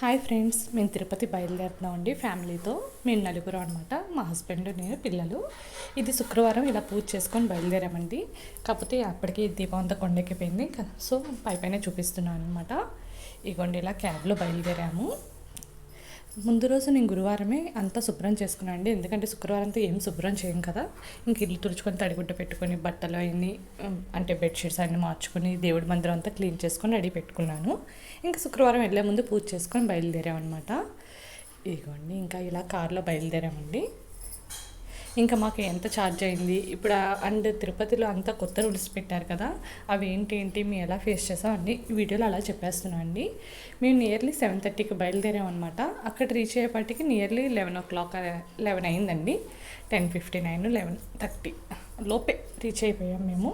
Hi friends మేము తిరుపతి బయలుదేరుతున్నామండి ఫ్యామిలీతో. మేము నలుగురు అనమాట మా హస్బెండ్ నేను పిల్లలు. ఇది శుక్రవారం ఇలా పూజ చేసుకొని బయలుదేరామండి. కాకపోతే అప్పటికి దీపం అంతా కొండెక్కిపోయింది. సో పై పైన చూపిస్తున్నాను అనమాట ఇగోండి ఇలా క్యాబ్లో బయలుదేరాము. ముందు రోజు నేను గురువారమే అంతా శుభ్రం చేసుకున్నాను అండి. ఎందుకంటే శుక్రవారం అంతా ఏం శుభ్రం చేయం కదా. ఇంక ఇల్లు తుడుచుకొని తడిగుడ్డ పెట్టుకొని బట్టలు అవన్నీ అంటే బెడ్షీట్స్ అన్నీ మార్చుకొని దేవుడి మందిరం అంతా క్లీన్ చేసుకొని రెడీ పెట్టుకున్నాను. ఇంకా శుక్రవారం వెళ్ళే ముందు పూజ చేసుకొని బయలుదేరామన్నమాట. ఇదిగోండి ఇంకా ఇలా కార్లో బయలుదేరామండి. ఇంకా మాకు ఎంత ఛార్జ్ అయింది? ఇప్పుడు అండ్ తిరుపతిలో అంతా కొత్త రూల్స్ పెట్టారు కదా అవి ఏంటి ఏంటి మేము ఎలా ఫేస్ చేసాం అన్ని వీడియోలో అలా చెప్పేస్తున్నాం అండి. మేము నియర్లీ సెవెన్ థర్టీకి బయలుదేరాం అనమాట అక్కడ రీచ్ అయ్యేపాటికి nearly eleven o'clock eleven అయిందండి. Ten fifty nine eleven thirty లోపే రీచ్ అయిపోయాం మేము.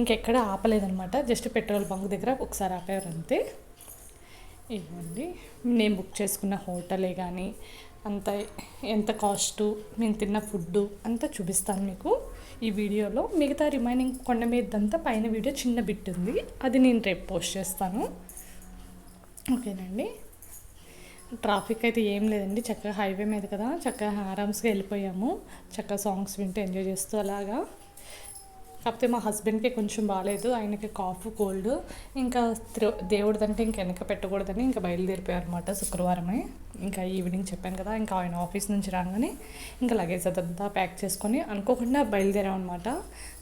ఇంకెక్కడ ఆపలేదనమాట జస్ట్ పెట్రోల్ బంక్ దగ్గర ఒకసారి ఆపేవారు అంతే. ఇవ్వండి నేను బుక్ చేసుకున్న హోటలే కానీ అంత ఎంత కాస్టు మేము తిన్న ఫుడ్డు అంతా చూపిస్తాను మీకు. ఈ వీడియోలో మిగతా రిమైనింగ్ కొండ మీదంతా పైన వీడియో చిన్న బిట్ ఉంది. అది నేను రేపు పోస్ట్ చేస్తాను. ఓకేనండి. ట్రాఫిక్ అయితే ఏం లేదండి. చక్కగా హైవే మీద కదా చక్కగా ఆరామ్స్గా వెళ్ళిపోయాము. చక్కగా సాంగ్స్ వింటూ ఎంజాయ్ చేస్తూ అలాగా. కాకపోతే మా హస్బెండ్కి కొంచెం బాగాలేదు ఆయనకి కాఫ్ కోల్డ్ ఇంకా త్రో- దేవుడిదంటే ఇంక వెనక పెట్టకూడదని ఇంకా బయలుదేరిపోయారు అనమాట శుక్రవారమే. ఇంకా ఈవినింగ్ చెప్పాను కదా ఇంకా ఆయన ఆఫీస్ నుంచి రాగానే ఇంకా లగేజ్ అదంతా ప్యాక్ చేసుకొని అనుకోకుండా బయలుదేరాం అనమాట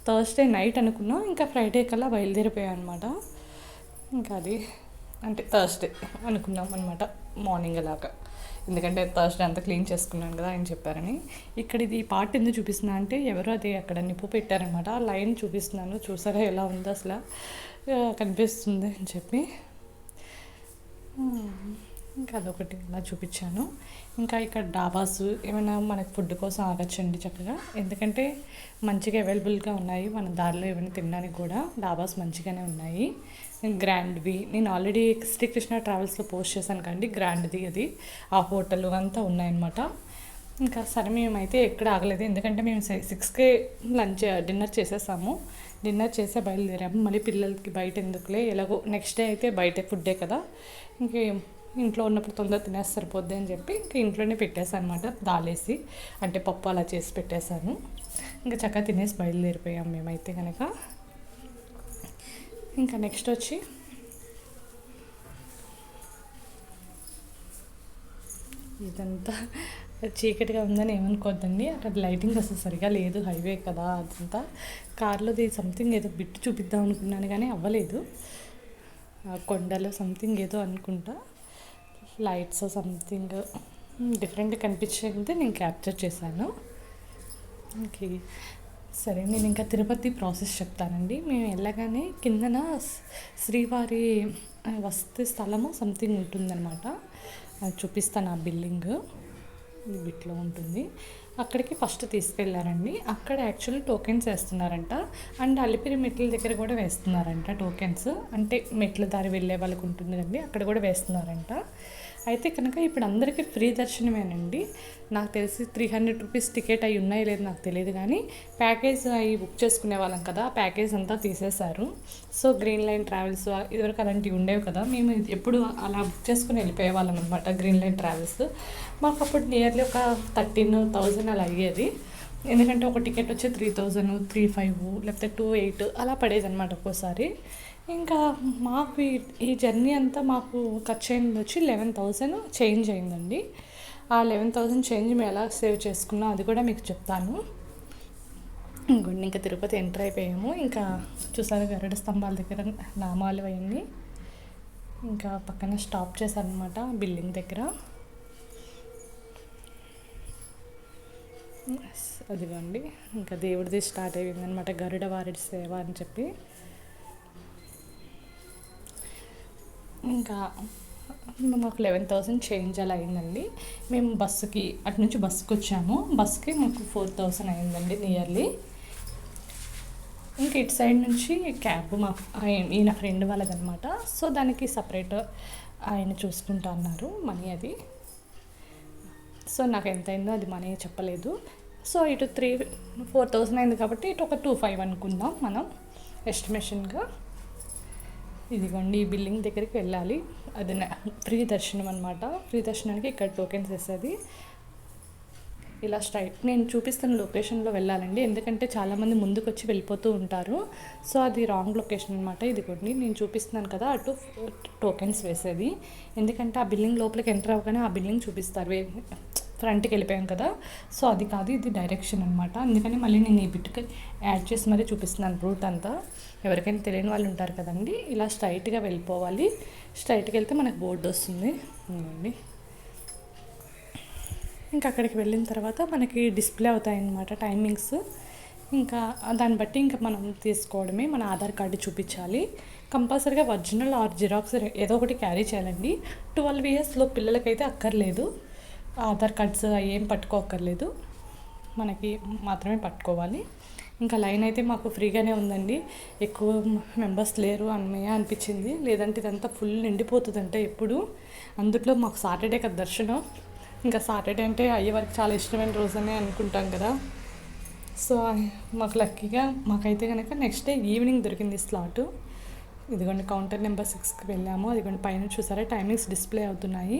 థర్స్డే నైట్ అనుకున్నాం ఇంకా ఫ్రైడే కల్లా బయలుదేరిపోయాం అనమాట ఇంకా అది అంటే థర్స్డే అనుకున్నాం అనమాట మార్నింగ్ అలాగా. ఎందుకంటే థర్స్డే అంతా క్లీన్ చేసుకున్నాను కదా ఆయన చెప్పారని. ఇక్కడ ఇది పార్ట్ ఎందుకు చూపిస్తున్నా అంటే ఎవరో అది అక్కడ నిప్పు పెట్టారనమాట ఆ లైన్ చూపిస్తున్నాను. చూసారా ఎలా ఉందో అసలు. కనిపిస్తుంది అని చెప్పి. ఇంకా అదొకటి ఇలా చూపించాను. ఇంకా ఇక్కడ డాబాస్ ఏమైనా మనకు ఫుడ్ కోసం ఆగచ్చండి చక్కగా. ఎందుకంటే మంచిగా అవైలబుల్గా ఉన్నాయి. మన దారిలో ఏమైనా తినడానికి కూడా డాబాస్ మంచిగానే ఉన్నాయి. గ్రాండ్వి. నేను ఆల్రెడీ శ్రీకృష్ణ ట్రావెల్స్లో పోస్ట్ చేశాను కండి గ్రాండ్ది అది. ఆ హోటల్ అంతా ఉన్నాయన్నమాట. ఇంకా సరే మేమైతే ఎక్కడ ఆగలేదు. ఎందుకంటే మేము సిక్స్కే లంచ్ డిన్నర్ చేసేసాము. డిన్నర్ చేసే బయలుదేరాము మళ్ళీ పిల్లలకి బయట ఎందుకులే ఎలాగో నెక్స్ట్ డే అయితే బయట ఫుడ్డే కదా. ఇంకే ఇంట్లో ఉన్నప్పుడు తొందర తినేసి సరిపోద్ది అని చెప్పి ఇంకా ఇంట్లోనే పెట్టేసాను అనమాట దాలేసి. అంటే పప్పు అలా చేసి పెట్టేశాను. ఇంకా చక్కగా తినేసి బయలుదేరిపోయాము మేమైతే కనుక ఇంకా నెక్స్ట్ వచ్చి ఇదంతా చీకటిగా ఉందని ఏమనుకోవద్దండి అక్కడ లైటింగ్ అసలు సరిగా లేదు హైవే కదా అదంతా. కార్లోది సంథింగ్ ఏదో బిట్టు చూపిద్దాం అనుకున్నాను కానీ అవ్వలేదు. కొండలో సంథింగ్ ఏదో అనుకుంటా. లైట్స్ సంథింగ్ డిఫరెంట్ కనిపించింది నేను క్యాప్చర్ చేశాను. ఓకే సరే నేను ఇంకా తిరుపతి ప్రాసెస్ చెప్తానండి. మేము వెళ్ళగానే కిందన శ్రీవారి వస్తే స్థలము సంథింగ్ ఉంటుందన్నమాట. అది చూపిస్తాను ఆ బిల్డింగ్. ఈ బిట్లో ఉంటుంది. అక్కడికి ఫస్ట్ తీసుకెళ్ళారండి అక్కడ యాక్చువల్లీ టోకెన్స్ వేస్తున్నారంట. అండ్ అలిపిరి మెట్ల దగ్గర కూడా వేస్తున్నారంట టోకెన్స్. అంటే మెట్ల దారి వెళ్ళే వాళ్ళకి ఉంటుంది కదండి అక్కడ కూడా వేస్తున్నారంట. అయితే కనుక ఇప్పుడు అందరికీ ఫ్రీ దర్శనమేనండి. నాకు తెలిసి త్రీ హండ్రెడ్ రూపీస్ టికెట్ అయి ఉన్నాయో లేదు నాకు తెలియదు కానీ ప్యాకేజ్ అవి బుక్ చేసుకునే వాళ్ళం కదా ప్యాకేజ్ అంతా తీసేశారు. సో గ్రీన్ లైన్ ట్రావెల్స్ ఇదివరకు అలాంటివి ఉండేవి కదా మేము ఎప్పుడు అలా బుక్ చేసుకుని వెళ్ళిపోయే వాళ్ళం అనమాట గ్రీన్ లైన్ ట్రావెల్స్ మాకు అప్పుడు నియర్లీ ఒక థర్టీన్ థౌజండ్ అలా అయ్యేది. ఎందుకంటే ఒక టికెట్ వచ్చి త్రీ థౌజండ్ త్రీ ఫైవ్ లేకపోతే టూ ఎయిట్ అలా పడేది అనమాట ఒక్కోసారి. ఇంకా మాకు ఈ- ఈ జర్నీ అంతా మాకు ఖర్చు అయింది వచ్చి లెవెన్ థౌజండ్ చేంజ్ అయిందండి. ఆ లెవెన్ థౌజండ్ చేంజ్ మేము ఎలా సేవ్ చేసుకున్నాం అది కూడా మీకు చెప్తాను. ఇంకోండి ఇంకా తిరుపతి ఎంటర్ అయిపోయాము. ఇంకా చూసారు గరుడ స్తంభాల దగ్గర నామాలు అవన్నీ. ఇంకా పక్కన స్టాప్ చేశారనమాట బిల్డింగ్ దగ్గర. అదిగోండి. ఇంకా దేవుడిది స్టార్ట్ అయిపోయిందనమాట గరుడ వారి సేవ అని చెప్పి. ఇంకా మాకు లెవెన్ థౌసండ్ చేంజ్ అలా అయిందండి. మేము బస్సుకి అటు నుంచి బస్సుకి వచ్చాము. బస్సుకి మాకు ఫోర్ థౌసండ్ అయిందండి నియర్లీ ఇంకా ఇటు సైడ్ నుంచి క్యాబ్ మా ఈయన ఫ్రెండ్ వాళ్ళదనమాట సో దానికి సపరేట్ ఆయన చూసుకుంటా అన్నారు మనీ అది. సో నాకు ఎంత అయిందో అది మనీ చెప్పలేదు. సో ఇటు త్రీ ఫోర్ థౌసండ్ అయింది కాబట్టి ఇటు ఒక టూ ఫైవ్ అనుకుందాం మనం ఎస్టిమేషన్గా ఇదిగోండి ఈ బిల్డింగ్ దగ్గరికి వెళ్ళాలి. అది ఫ్రీ దర్శనం అనమాట ఫ్రీ దర్శనానికి ఇక్కడ టోకెన్స్ వేసేది. ఇలా స్ట్రైట్. నేను చూపిస్తున్న లొకేషన్లో వెళ్ళాలండి. ఎందుకంటే చాలామంది ముందుకు వచ్చి వెళ్ళిపోతూ ఉంటారు. సో అది రాంగ్ లొకేషన్ అనమాట ఇదిగోండి నేను చూపిస్తున్నాను కదా అటు టోకెన్స్ వేసేది. ఎందుకంటే ఆ బిల్డింగ్ లోపలికి ఎంటర్ అవ్వగానే ఆ బిల్డింగ్ చూపిస్తారు. ఫ్రంట్కి వెళ్ళిపోయాం కదా. సో అది కాదు ఇది డైరెక్షన్ అనమాట అందుకని మళ్ళీ నేను ఈ బిట్కి యాడ్ చేసి మరీ చూపిస్తున్నాను రూట్ అంతా. ఎవరికైనా తెలియని వాళ్ళు ఉంటారు కదండి. ఇలా స్ట్రైట్గా వెళ్ళిపోవాలి. స్ట్రైట్కి వెళ్తే మనకు బోర్డు వస్తుంది. అండి ఇంకా అక్కడికి వెళ్ళిన తర్వాత మనకి డిస్ప్లే అవుతాయి అన్నమాట టైమింగ్స్ ఇంకా దాన్ని బట్టి ఇంకా మనం తీసుకోవడమే మన ఆధార్ కార్డు చూపించాలి. కంపల్సరీగా ఒరిజినల్ ఆర్ జిరాక్స్ ఏదో ఒకటి క్యారీ చేయాలండి. ట్వెల్వ్ ఇయర్స్లో పిల్లలకైతే అక్కర్లేదు. ఆధార్ కార్డ్స్ ఏం పట్టుకోక్కర్లేదు. మనకి మాత్రమే పట్టుకోవాలి. ఇంకా లైన్ అయితే మాకు ఫ్రీగానే ఉందండి. ఎక్కువ మెంబర్స్ లేరు అన్నమయ్య అనిపించింది. లేదంటే ఇదంతా ఫుల్ నిండిపోతుందంటే ఎప్పుడు. అందుట్లో మాకు సాటర్డే కదా దర్శనం. ఇంకా సాటర్డే అంటే అయ్యేవారికి చాలా ఇష్టమైన రోజనే అనుకుంటాం కదా. సో మాకు లక్కీగా మాకైతే కనుక నెక్స్ట్ డే ఈవినింగ్ దొరికింది స్లాట్. ఇదిగోండి కౌంటర్ నెంబర్ సిక్స్కి వెళ్ళాము. అదిగోండి పైన చూసారా టైమింగ్స్ డిస్ప్లే అవుతున్నాయి.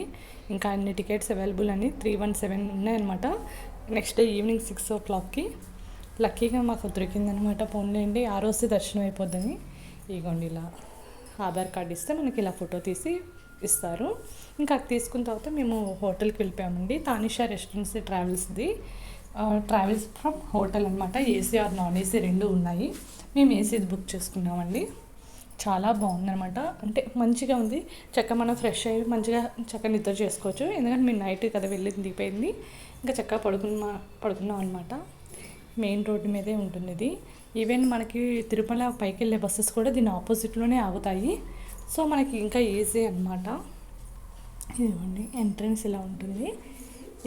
ఇంకా అన్ని టికెట్స్ అవైలబుల్ అని త్రీ వన్ సెవెన్ ఉన్నాయన్నమాట. నెక్స్ట్ డే ఈవినింగ్ సిక్స్ ఓ క్లాక్కి లక్కీగా మాకు దొరికిందనమాట పోన్లేండి ఆ రోజు దర్శనం అయిపోద్దని. ఇదిగోండి ఇలా ఆధార్ కార్డు ఇస్తే మనకి ఇలా ఫోటో తీసి ఇస్తారు. ఇంకా అది తీసుకున్న తర్వాత మేము హోటల్కి వెళ్ళిపోయామండి. తానిషా రెస్టారెంట్స్ ట్రావెల్స్ది ట్రావెల్స్ ఫ్రమ్ హోటల్ అనమాట ఏసీ ఆర్ నాన్ ఏసీ రెండు ఉన్నాయి. మేము ఏసీది బుక్ చేసుకున్నామండి. చాలా బాగుందనమాట అంటే మంచిగా ఉంది. చక్క మనం ఫ్రెష్ అయ్యి మంచిగా చక్క నిద్ర చేసుకోవచ్చు. ఎందుకంటే మీరు నైట్ కదా వెళ్ళింది దిగిపోయింది ఇంకా చక్కగా పడుకున్నా పడుకున్నాం అనమాట మెయిన్ రోడ్డు మీదే ఉంటుంది ఇది ఈవెన్ మనకి తిరుమల పైకి వెళ్ళే బస్సెస్ కూడా దీని ఆపోజిట్లోనే ఆగుతాయి. సో మనకి ఇంకా ఈజీ అనమాట ఇదిగోండి ఎంట్రన్స్ ఇలా ఉంటుంది.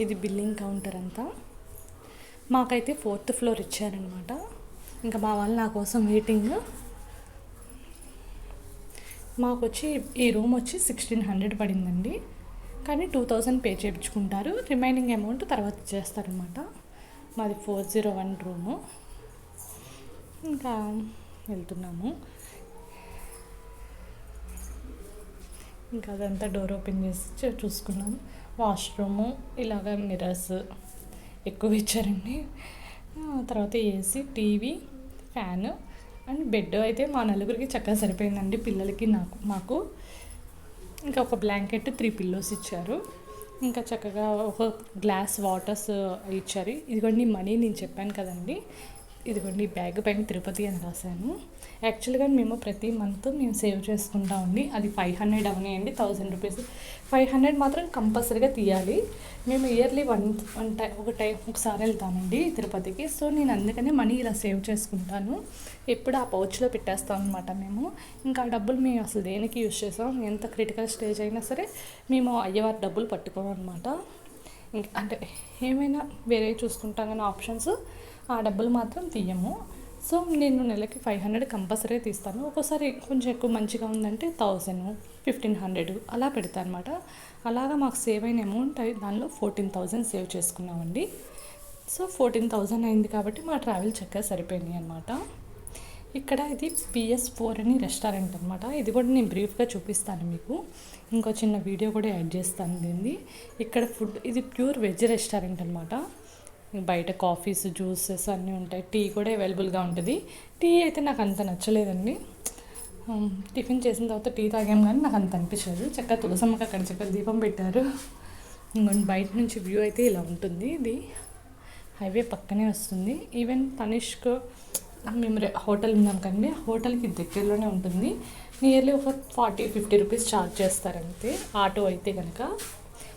ఇది బిల్లింగ్ కౌంటర్ అంతా. మాకైతే ఫోర్త్ ఫ్లోర్ ఇచ్చారనమాట ఇంకా మా వాళ్ళు నా కోసం వెయిటింగ్ మాకు వచ్చి ఈ రూమ్ వచ్చి సిక్స్టీన్ హండ్రెడ్ పడిందండి. కానీ టూ థౌజండ్ పే చేయించుకుంటారు రిమైనింగ్ అమౌంట్ తర్వాత ఇచ్చేస్తారనమాట మాది ఫోర్ జీరో వన్ రూము. ఇంకా వెళ్తున్నాము. ఇంకా అదంతా డోర్ ఓపెన్ చేసి చూసుకున్నాము. చూసుకున్నాం వాష్రూము ఇలాగ మిరర్స్ ఎక్కువ ఇచ్చారండి. తర్వాత AC TV fan and bed అయితే మా నలుగురికి చక్కగా సరిపోయిందండి పిల్లలకి నాకు మాకు. ఇంకా ఒక బ్లాంకెట్ త్రీ పిల్లోస్ ఇచ్చారు. ఇంకా చక్కగా ఒక గ్లాస్ వాటర్స్ ఇచ్చారు. ఇదిగోండి మనీ నేను చెప్పాను కదండి. ఇదిగోండి ఈ బ్యాగ్ పైన తిరుపతి అని రాశాను. యాక్చువల్గా మేము ప్రతి మంత్ మేము సేవ్ చేసుకుంటామండి అది ఫైవ్ హండ్రెడ్ అవనాయండి థౌజండ్ రూపీస్. ఫైవ్ హండ్రెడ్ మాత్రం కంపల్సరీగా తీయాలి. మేము ఇయర్లీ వన్ వన్ టైం ఒక టైం ఒకసారి వెళ్తామండి తిరుపతికి. సో నేను అందుకనే మనీ ఇలా సేవ్ చేసుకుంటాను. ఎప్పుడు ఆ పౌచ్లో పెట్టేస్తాం అనమాట మేము. ఇంకా ఆ డబ్బులు మేము అసలు దేనికి యూజ్ చేసాం ఎంత క్రిటికల్ స్టేజ్ అయినా సరే మేము అయ్యవారి డబ్బులు పట్టుకోమన్నమాట. ఇంకా అంటే ఏమైనా వేరే చూసుకుంటాం కానీ ఆప్షన్స్. ఆ డబ్బులు మాత్రం తీయము. సో నేను నెలకి ఫైవ్ హండ్రెడ్ కంపల్సరీ తీస్తాను. ఒక్కోసారి కొంచెం ఎక్కువ మంచిగా ఉందంటే థౌజండ్ ఫిఫ్టీన్ హండ్రెడ్ అలా పెడతా అనమాట అలాగా మాకు సేవ్ అయిన అమౌంట్ దానిలో ఫోర్టీన్ థౌజండ్ సేవ్ చేసుకున్నామండి. సో ఫోర్టీన్ థౌజండ్ అయింది కాబట్టి మా ట్రావెల్ చక్కగా సరిపోయింది అనమాట ఇక్కడ ఇది పిఎస్ ఫోర్ అని రెస్టారెంట్ అనమాట ఇది కూడా నేను బ్రీఫ్గా చూపిస్తాను మీకు. ఇంకో చిన్న వీడియో కూడా యాడ్ చేస్తాను దీన్ని. ఇక్కడ ఫుడ్ ఇది ప్యూర్ వెజ్ రెస్టారెంట్ అనమాట బయట కాఫీస్ జ్యూసెస్ అన్నీ ఉంటాయి. టీ కూడా అవైలబుల్గా ఉంటుంది. టీ అయితే నాకు అంత నచ్చలేదండి. టిఫిన్ చేసిన తర్వాత టీ తాగాం కానీ నాకు అంత అనిపించదు చక్కగా తులసమ్మకి అక్కడ చక్కగా దీపం పెట్టారు. ఇంకొంచెం బయట నుంచి వ్యూ అయితే ఇలా ఉంటుంది. ఇది హైవే పక్కనే వస్తుంది. ఈవెన్ తనిష్క్ మేము హోటల్ ఉన్నాం కండి హోటల్కి దగ్గరలోనే ఉంటుంది. నియర్లీ ఒక ఫార్టీ ఫిఫ్టీ రూపీస్ ఛార్జ్ చేస్తారంతే. ఆటో అయితే కనుక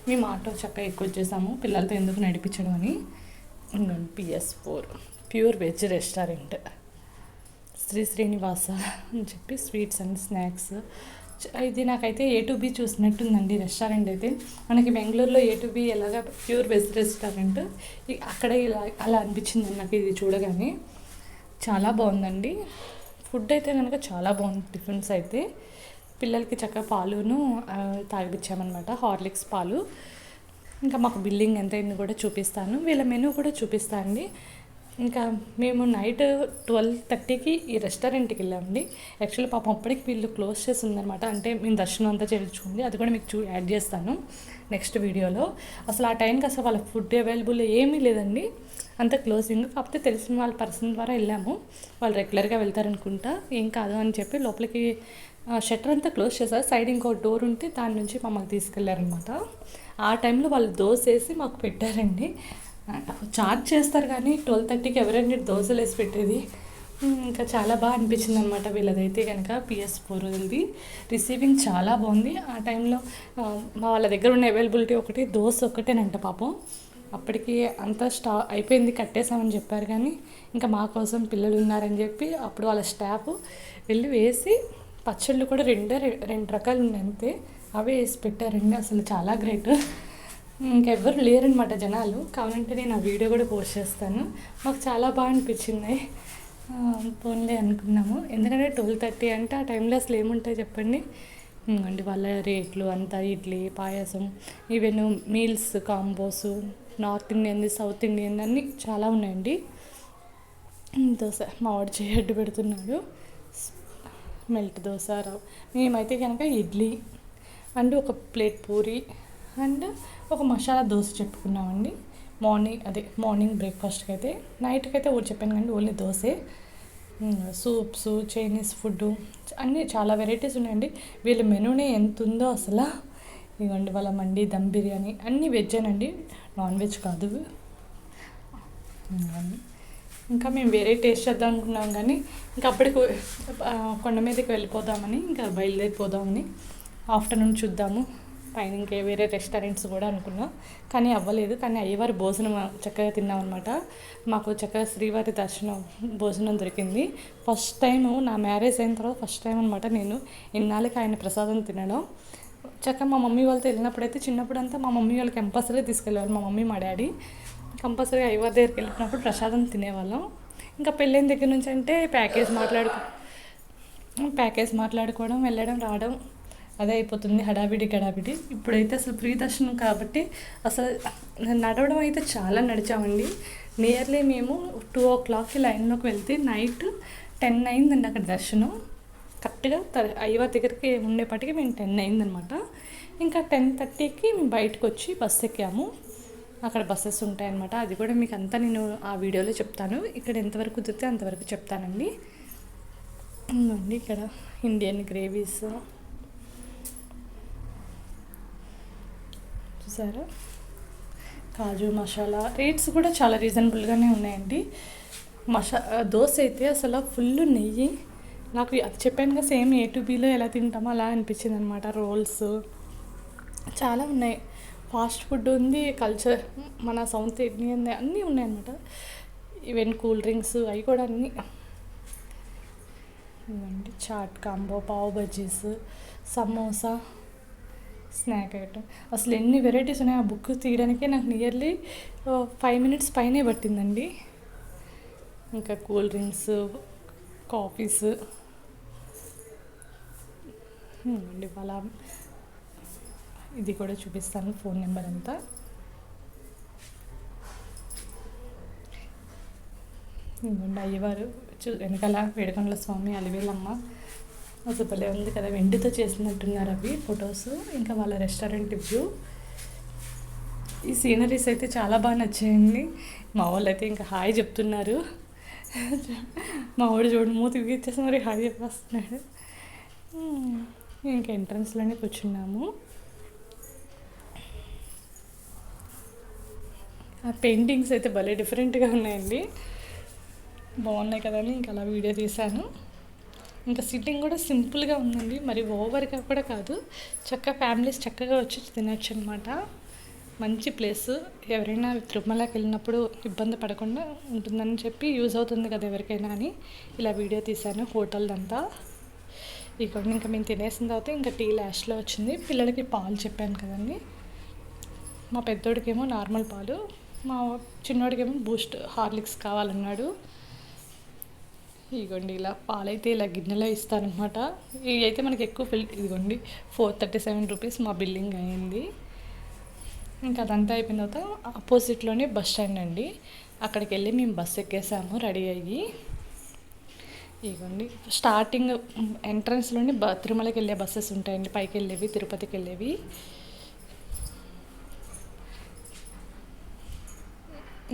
మేము ఆటో చక్కగా ఎక్కువ వచ్చేసాము పిల్లలతో ఎందుకు నడిపించడం అని. PS four pure veg restaurant Shri Srinivasa అని చెప్పి స్వీట్స్ అండ్ స్నాక్స్. ఇది నాకైతే ఏ టు బి చూసినట్టుందండి రెస్టారెంట్ అయితే. మనకి బెంగళూరులో ఏ టు బి ఎలాగా ప్యూర్ వెజ్ రెస్టారెంట్ అక్కడ ఇలా అలా అనిపించింది నాకు ఇది చూడగానే చాలా బాగుందండి. ఫుడ్ అయితే కనుక చాలా బాగుంది టిఫిన్స్ అయితే. పిల్లలకి చక్కగా పాలును తాగిపించామన్నమాట హార్లిక్స్ పాలు. ఇంకా మాకు బిల్లింగ్ ఎంత అయింది కూడా చూపిస్తాను. వీళ్ళ మెనూ కూడా చూపిస్తాను అండి. ఇంకా మేము నైట్ ట్వెల్వ్ థర్టీకి ఈ రెస్టారెంట్కి వెళ్ళామండి. యాక్చువల్లీ పాపం అప్పటికి వీళ్ళు క్లోజ్ చేసి ఉందన్నమాట అంటే మేము దర్శనం అంతా చేయించుకుంది. అది కూడా మీకు చూ యాడ్ చేస్తాను నెక్స్ట్ వీడియోలో. అసలు ఆ టైంకి అసలు వాళ్ళ ఫుడ్ అవైలబుల్ ఏమీ లేదండి. అంత క్లోజింగ్. కాకపోతే తెలిసిన వాళ్ళ పర్సన్ ద్వారా వెళ్ళాము. వాళ్ళు రెగ్యులర్గా వెళ్తారనుకుంటా. ఏం కాదు అని చెప్పి లోపలికి షట్టర్ అంతా క్లోజ్ చేశారు. సైడ్ ఇంకో డోర్ ఉంటే దాని నుంచి మమ్మల్ని తీసుకెళ్ళారనమాట ఆ టైంలో వాళ్ళు దోశ వేసి మాకు పెట్టారండి. చార్జ్ చేస్తారు కానీ ట్వెల్వ్ థర్టీకి ఎవరైనా దోశలు వేసి పెట్టేది? ఇంకా చాలా బాగా అనిపించింది అనమాట వీళ్ళదైతే కనుక పిఎస్ ఫోర్ ఉంది. రిసీవింగ్ చాలా బాగుంది. ఆ టైంలో మా వాళ్ళ దగ్గర ఉన్న అవైలబిలిటీ ఒకటి దోశ ఒకటేనంట పాపం. అప్పటికి అంతా స్టా అయిపోయింది కట్టేసామని చెప్పారు కానీ ఇంకా మా కోసం పిల్లలు ఉన్నారని చెప్పి అప్పుడు వాళ్ళ స్టాఫ్ వెళ్ళి వేసి పచ్చళ్ళు కూడా రెండే రె- రెండు రకాలు ఉన్నాయి అంతే. అవే వేసి పెట్టారండి. అసలు చాలా గ్రేట్. ఇంకెవ్వరు లేరనమాట జనాలు. కావాలంటే నేను ఆ వీడియో కూడా పోస్ట్ చేస్తాను. మాకు చాలా బాగా అనిపించింది. పోన్లే అనుకున్నాము. ఎందుకంటే ట్వెల్వ్ థర్టీ అంటే ఆ టైంలో అసలు ఏముంటాయి చెప్పండి? అంటే వాళ్ళ రేట్లు అంతా idli payasam even meals combos north ఇండియన్ది south Indian అన్ని చాలా ఉన్నాయండి. దోశ మా వాడు చేయడ్డు పెడుతున్నాడు. మెల్ట్ దోశ రవ్వ. మేమైతే కనుక ఇడ్లీ అండ్ ఒక ప్లేట్ పూరి అండ్ ఒక మసాలా దోశ చెప్పుకున్నామండి. మార్నింగ్ అదే మార్నింగ్ బ్రేక్ఫాస్ట్కి అయితే. నైట్కి అయితే ఒకటి చెప్పాను కానీ ఓన్లీ దోశే. సూప్స్ చైనీస్ ఫుడ్ అన్నీ చాలా వెరైటీస్ ఉన్నాయండి. వీళ్ళ మెనూనే ఎంత ఉందో అసలు. ఇవ్వండి వాళ్ళ మండి దమ్ బిర్యానీ అన్నీ వెజ్జేనండి నాన్ వెజ్ కాదు. ఇంకా మేము వేరే టేస్ట్ చేద్దాం అనుకున్నాం కానీ ఇంకా అప్పటికి కొండ మీదకి వెళ్ళిపోదామని ఇంకా బయలుదేరిపోదామని ఆఫ్టర్నూన్ చూద్దాము. పైన ఇంకే వేరే రెస్టారెంట్స్ కూడా అనుకున్నాం. కానీ అవ్వలేదు. కానీ అయ్యవారి భోజనం చక్కగా తిన్నాం అనమాట మాకు చక్కగా శ్రీవారి దర్శనం భోజనం దొరికింది. ఫస్ట్ టైం నా మ్యారేజ్ అయిన తర్వాత ఫస్ట్ టైం అనమాట నేను ఇన్నాళ్ళకి ఆయన ప్రసాదం తినడం. చక్కగా మా మమ్మీ వాళ్ళతో వెళ్ళినప్పుడైతే చిన్నప్పుడు అంతా మా మమ్మీ వాళ్ళు కంపల్సరీ తీసుకెళ్ళేవారు మా మమ్మీ మా డాడీ కంపల్సరీ అయ్యవారి దగ్గరికి వెళ్ళినప్పుడు ప్రసాదం తినేవాళ్ళం. ఇంకా పెళ్ళైన దగ్గర నుంచి అంటే ప్యాకేజ్ మాట్లాడుకో ప్యాకేజ్ మాట్లాడుకోవడం వెళ్ళడం రావడం అదే అయిపోతుంది హడావిడి గడావిడి. ఇప్పుడైతే అసలు ఫ్రీ దర్శనం కాబట్టి అసలు నడవడం అయితే చాలా నడిచామండి. నియర్లీ మేము టూ ఓ క్లాక్కి లైన్లోకి వెళ్తే నైట్ టెన్ అయిందండి అక్కడ దర్శనం. కరెక్ట్గా త- అయ్యవారి దగ్గరికి ఉండేపాటికి మేము టెన్ అయిందనమాట. ఇంకా టెన్ థర్టీకి మేము బయటకు వచ్చి బస్ ఎక్కాము. అక్కడ బస్సెస్ ఉంటాయన్నమాట. అది కూడా మీకు అంతా నేను ఆ వీడియోలో చెప్తాను. ఇక్కడ ఎంతవరకు కుదిరితే అంతవరకు చెప్తానండి. ఇక్కడ ఇండియన్ గ్రేవీస్. చూసారా కాజు మసాలా రేట్స్ కూడా చాలా రీజనబుల్గానే ఉన్నాయండి. మసా దోశ అయితే అసలు ఫుల్ నెయ్యి. నాకు అది చెప్పాను కదా సేమ్ ఏ టు బీలో ఎలా తింటామో అలా అనిపించింది అనమాట రోల్స్ చాలా ఉన్నాయి. ఫాస్ట్ ఫుడ్ ఉంది కల్చర్ మన సౌత్ ఇండియన్ అన్నీ ఉన్నాయన్నమాట. ఈవెన్ కూల్ డ్రింక్స్ అవి కూడా అన్నీ. ఇవ్వండి chaat combo pav bajjis samosa. Snack item అసలు ఎన్ని వెరైటీస్ ఉన్నాయి ఆ బుక్ తీయడానికే నాకు నియర్లీ ఫైవ్ మినిట్స్ పైనే పట్టిందండి. ఇంకా కూల్ డ్రింక్స్ కాఫీస్. అండి వాళ్ళ ఇది కూడా చూపిస్తాను ఫోన్ నెంబర్ అంతా. ఇదిగోండి అయ్యవారు చూ వెనకాల వేడుకొండల స్వామి అలివేలమ్మ. అసలు భలే ఉంది కదా వెండితో చేసినట్టున్నారు అవి ఫొటోస్ ఇంకా వాళ్ళ రెస్టారెంట్ వ్యూ ఈ సీనరీస్ అయితే చాలా బాగా నచ్చాయండి. మా వాళ్ళు అయితే ఇంకా హాయ్ చెప్తున్నారు. మా వాడు చూడు మూతి ఇచ్చేసి మరి హాయ్ చెప్పేస్తున్నాడు. ఇంకా ఎంట్రన్స్లోనే కూర్చున్నాము. ఆ పెయింటింగ్స్ అయితే భలే డిఫరెంట్గా ఉన్నాయండి. బాగున్నాయి కదండి ఇంకా అలా వీడియో తీశాను. ఇంకా సిట్టింగ్ కూడా సింపుల్గా ఉందండి. మరి ఓవర్గా కూడా కాదు. చక్కగా ఫ్యామిలీస్ చక్కగా వచ్చి తినచ్చు అనమాట మంచి ప్లేస్. ఎవరైనా తిరుమలకి వెళ్ళినప్పుడు ఇబ్బంది పడకుండా ఉంటుందని చెప్పి యూజ్ అవుతుంది కదా ఎవరికైనా అని. ఇలా వీడియో తీశాను హోటల్దంతా ఇక్కడ ఇంకా మేము తినేసిన తర్వాత ఇంకా టీ లాస్ట్లో వచ్చింది. పిల్లలకి పాలు చెప్పాను కదండి. మా పెద్దోడికేమో నార్మల్ పాలు మా చిన్నోడికేమో బూస్ట్ హార్లిక్స్ కావాలన్నాడు. ఇదిగోండి ఇలా పాలైతే ఇలా గిన్నెలో ఇస్తారనమాట. ఇవి అయితే మనకి ఎక్కువ ఫిల్ ఇదిగోండి ఫోర్ థర్టీ సెవెన్ రూపీస్ మా బిల్లింగ్ అయింది ఇంకా అదంతా అయిపోయిన తర్వాత ఆపోజిట్లోనే బస్ స్టాండ్ అండి. అక్కడికి వెళ్ళి మేము బస్సు ఎక్కేసాము రెడీ అయ్యి. ఇదిగోండి స్టార్టింగ్ ఎంట్రన్స్లోనే బ తిరుమలకి వెళ్ళే బస్సెస్ ఉంటాయండి పైకి వెళ్ళేవి తిరుపతికి వెళ్ళేవి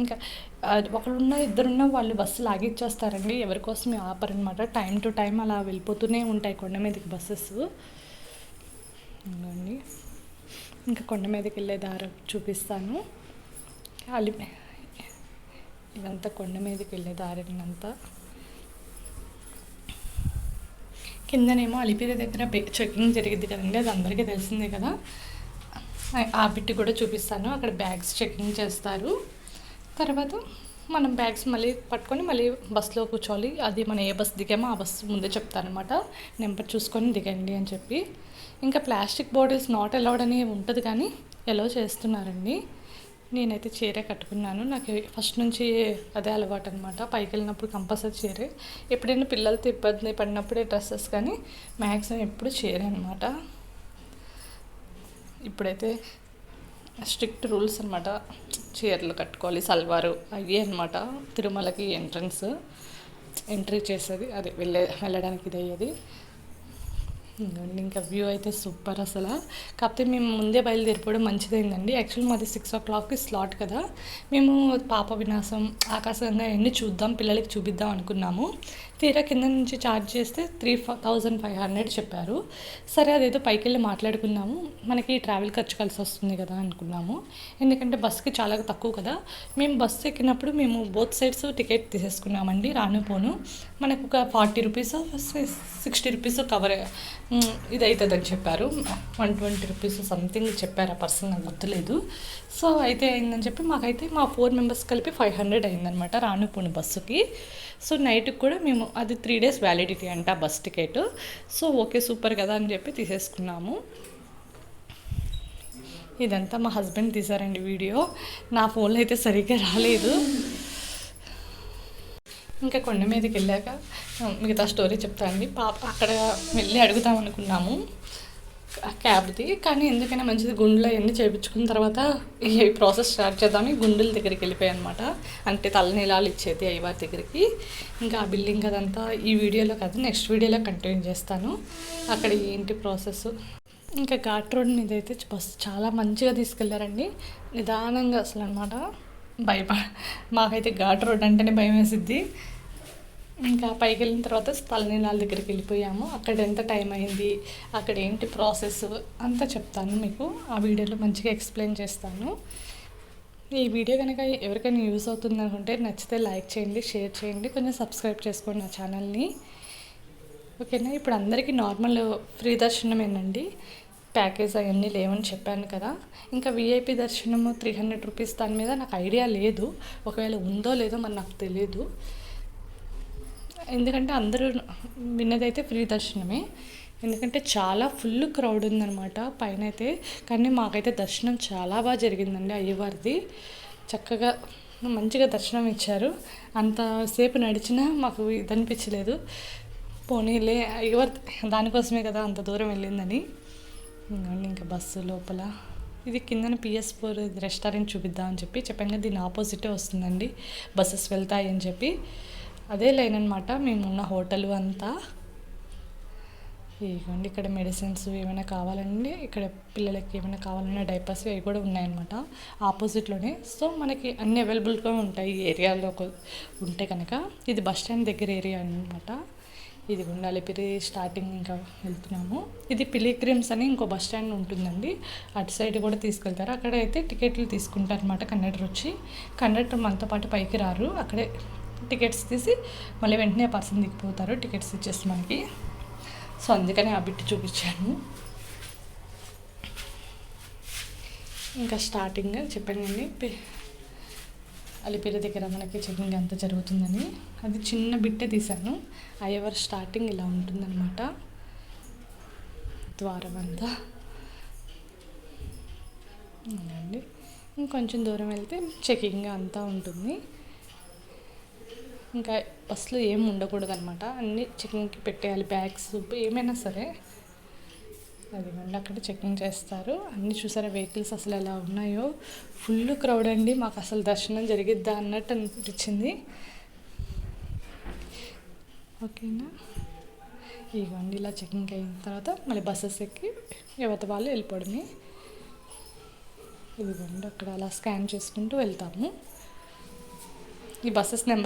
ఇంకా ఒకరున్న ఇద్దరున్న వాళ్ళు బస్సు లాగిచ్చేస్తారండి. ఎవరికోసం ఆపర్ ఆపరనమాట టైం టు టైం అలా వెళ్ళిపోతూనే ఉంటాయి కొండ మీదకి బస్సెస్ అండి ఇంకా కొండ మీదకి వెళ్ళే దారి చూపిస్తాను. అలి ఇదంతా కొండ మీదకి వెళ్ళే దారి అంతా కిందనేమో అలిపిరి దగ్గర చెకింగ్ జరిగింది కదండి. అది అందరికీ తెలిసిందే కదా. ఆ బిట్టి కూడా చూపిస్తాను. అక్కడ బ్యాగ్స్ చెకింగ్ చేస్తారు. తర్వాత మనం బ్యాగ్స్ మళ్ళీ పట్టుకొని మళ్ళీ బస్సులో కూర్చోవాలి. అది మనం ఏ బస్ దిగామో ఆ బస్సు ముందే చెప్తారనమాట నెంబర్ చూసుకొని దిగండి అని చెప్పి. ఇంకా ప్లాస్టిక్ బాటిల్స్ నాట్ అలౌడ్ అని ఉంటుంది కానీ ఎలో చేస్తున్నారండి. నేనైతే చీరే కట్టుకున్నాను. నాకు ఫస్ట్ నుంచి అదే అలవాటు అనమాట పైకి వెళ్ళినప్పుడు కంపల్సరీ చీరే. ఎప్పుడైనా పిల్లలతో ఇబ్బంది పడినప్పుడే డ్రెస్సెస్ కానీ మ్యాక్సిమం ఎప్పుడు చీరే అనమాట ఇప్పుడైతే స్ట్రిక్ట్ రూల్స్ అనమాట చీరలు కట్టుకోవాలి సల్వారు అవి అనమాట తిరుమలకి ఎంట్రన్స్ ఎంట్రీ చేసేది అదే వెళ్ళే వెళ్ళడానికి ఇది అయ్యేది. ఇంకా వ్యూ అయితే సూపర్ అసలు. కాకపోతే మేము ముందే బయలుదేరిపోవడం మంచిదైందండి. యాక్చువల్ మాది సిక్స్ ఓ క్లాక్కి స్లాట్ కదా. మేము పాప వినాశం ఆకాశంగా ఎన్ని చూద్దాం పిల్లలకి చూపిద్దాం అనుకున్నాము. తీరా కింద నుంచి ఛార్జ్ చేస్తే త్రీ థౌజండ్ ఫైవ్ హండ్రెడ్ చెప్పారు. సరే అదేదో పైకి వెళ్ళి మాట్లాడుకున్నాము. మనకి ట్రావెల్ ఖర్చు కలిసి వస్తుంది కదా అనుకున్నాము. ఎందుకంటే బస్సుకి చాలా తక్కువ కదా. మేము బస్సు ఎక్కినప్పుడు మేము బోత్ సైడ్స్ టికెట్ తీసేసుకున్నామండి రాను పోను. మనకు ఒక forty rupees sixty rupees cover ఇది అవుతుందని చెప్పారు. వన్ ట్వంటీ రూపీస్ సంథింగ్ చెప్పారు ఆ పర్సన్ నాకు గుర్తులేదు. సో అయితే అయిందని చెప్పి మాకైతే మా ఫోర్ మెంబర్స్ కలిపి ఫైవ్ హండ్రెడ్ అయిందనమాట రాను బస్సుకి. సో నైట్కి కూడా మేము అది త్రీ డేస్ వ్యాలిడిటీ అంట bus ticket. So okay super కదా అని చెప్పి తీసేసుకున్నాము. ఇదంతా మా హస్బెండ్ తీశారండి వీడియో. నా ఫోన్లో అయితే సరిగ్గా రాలేదు. ఇంకా కొండ మీదకి వెళ్ళాక మిగతా స్టోరీ చెప్తానండి పాప అక్కడ వెళ్ళి అడుగుతాం అనుకున్నాము. క్యాబ్ది. కానీ ఎందుకైనా మంచిది గుండెలు అవన్నీ చేయించుకున్న తర్వాత ఈ ప్రాసెస్ స్టార్ట్ చేద్దామని గుండెల దగ్గరికి వెళ్ళిపోయాయి అనమాట అంటే తలనీలాలు ఇచ్చేది అయ్యవారి దగ్గరికి. ఇంకా ఆ బిల్డింగ్ అదంతా ఈ వీడియోలో కాదు నెక్స్ట్ వీడియోలో కంటిన్యూ చేస్తాను. అక్కడ ఏంటి ప్రాసెస్ ఇంకా ఘాట్ రోడ్ మీద అయితే బస్ చాలా మంచిగా తీసుకెళ్ళారండి. నిదానంగా అసలు అనమాట భయప మాకైతే ఘాట్ రోడ్ అంటేనే భయం వేసిద్ది ఇంకా పైకి వెళ్ళిన తర్వాత తలనీలాల దగ్గరికి వెళ్ళిపోయాము. అక్కడ ఎంత టైం అయింది. అక్కడ ఏంటి ప్రాసెస్ అంతా చెప్తాను మీకు. ఆ వీడియోలో మంచిగా ఎక్స్ప్లెయిన్ చేస్తాను. ఈ వీడియో కనుక ఎవరికైనా యూస్ అవుతుంది అనుకుంటే నచ్చితే లైక్ చేయండి షేర్ చేయండి. కొంచెం సబ్స్క్రైబ్ చేసుకోండి నా ఛానల్ని. ఓకేనా? ఇప్పుడు అందరికీ నార్మల్ ఫ్రీ దర్శనమేనండి ప్యాకేజ్ అవన్నీ లేవని చెప్పాను కదా. ఇంకా విఐపి దర్శనము త్రీ హండ్రెడ్ రూపీస్ దాని మీద నాకు ఐడియా లేదు. ఒకవేళ ఉందో లేదో మరి నాకు తెలియదు ఎందుకంటే అందరూ విన్నదైతే ఫ్రీ దర్శనమే. ఎందుకంటే చాలా ఫుల్ క్రౌడ్ ఉందనమాట పైన అయితే కానీ మాకైతే దర్శనం చాలా బాగా జరిగిందండి అయ్యవారిది. చక్కగా మంచిగా దర్శనం ఇచ్చారు. అంతసేపు నడిచినా మాకు ఇది అనిపించలేదు. పోనీలే అయ్యవారి దానికోసమే కదా అంత దూరం వెళ్ళిందని. ఇంకా బస్సు లోపల. ఇది కిందన పిఎస్ ఫోర్ రెస్టారెంట్ చూపిద్దామని చెప్పి చెప్పాను కదా దీని ఆపోజిటే వస్తుందండి. బస్సెస్ వెళ్తాయి అని చెప్పి. అదే లైన్ అనమాట మేమున్న హోటల్ అంతా. ఇవ్వండి ఇక్కడ మెడిసిన్స్ ఏమైనా కావాలండి. ఇక్కడ పిల్లలకి ఏమైనా కావాలన్నా డైపర్స్ అవి కూడా ఉన్నాయన్నమాట. ఆపోజిట్లోనే. సో మనకి అన్ని అవైలబుల్గా ఉంటాయి ఈ ఏరియాలో ఉంటే కనుక. ఇది బస్ స్టాండ్ దగ్గర ఏరియా అనమాట ఇది గుండాలిపిరి స్టార్టింగ్ ఇంకా వెళ్తున్నాము. ఇది పిలిగ్రిమ్స్ అని ఇంకో బస్ స్టాండ్ ఉంటుందండి. అటు సైడ్ కూడా తీసుకెళ్తారు. అక్కడ అయితే టికెట్లు తీసుకుంటారు అనమాట కండక్టర్ వచ్చి. కండక్టర్ మనతో పాటు పైకి రారు. అక్కడే టికెట్స్ తీసి మళ్ళీ వెంటనే పర్సన్ దిగిపోతారు. టికెట్స్ ఇచ్చేసి మనకి. సో అందుకని ఆ బిట్టు చూపించాను. ఇంకా స్టార్టింగ్ చెప్పాను అండి అలిపిరి దగ్గర మనకి చెకింగ్ అంతా జరుగుతుందని. అది చిన్న బిట్టే తీశాను. అయ్యవర్ స్టార్టింగ్ ఇలా ఉంటుందన్నమాట. ద్వారం అంతా. అండి ఇంకొంచెం దూరం వెళ్తే చెకింగ్ అంతా ఉంటుంది. ఇంకా బస్సులో ఏం ఉండకూడదు అనమాట అన్నీ చెకింగ్కి పెట్టేయాలి బ్యాగ్స్ ఏమైనా సరే. అదిగోండి అక్కడ చెకింగ్ చేస్తారు. అన్నీ చూసారా వెహికల్స్ అసలు ఎలా ఉన్నాయో? ఫుల్ క్రౌడ్ అండి. మాకు అసలు దర్శనం జరిగిద్దా అన్నట్టు అనిపించింది. ఓకేనా? ఇదిగోండి ఇలా చెకింగ్ అయిన తర్వాత మళ్ళీ బస్సెస్ ఎక్కి యువత వాళ్ళు వెళ్ళిపోవడమే. ఇదిగోండి అక్కడ అలా స్కాన్ చేసుకుంటూ వెళ్తాము. ఈ బస్సెస్ నెంబర్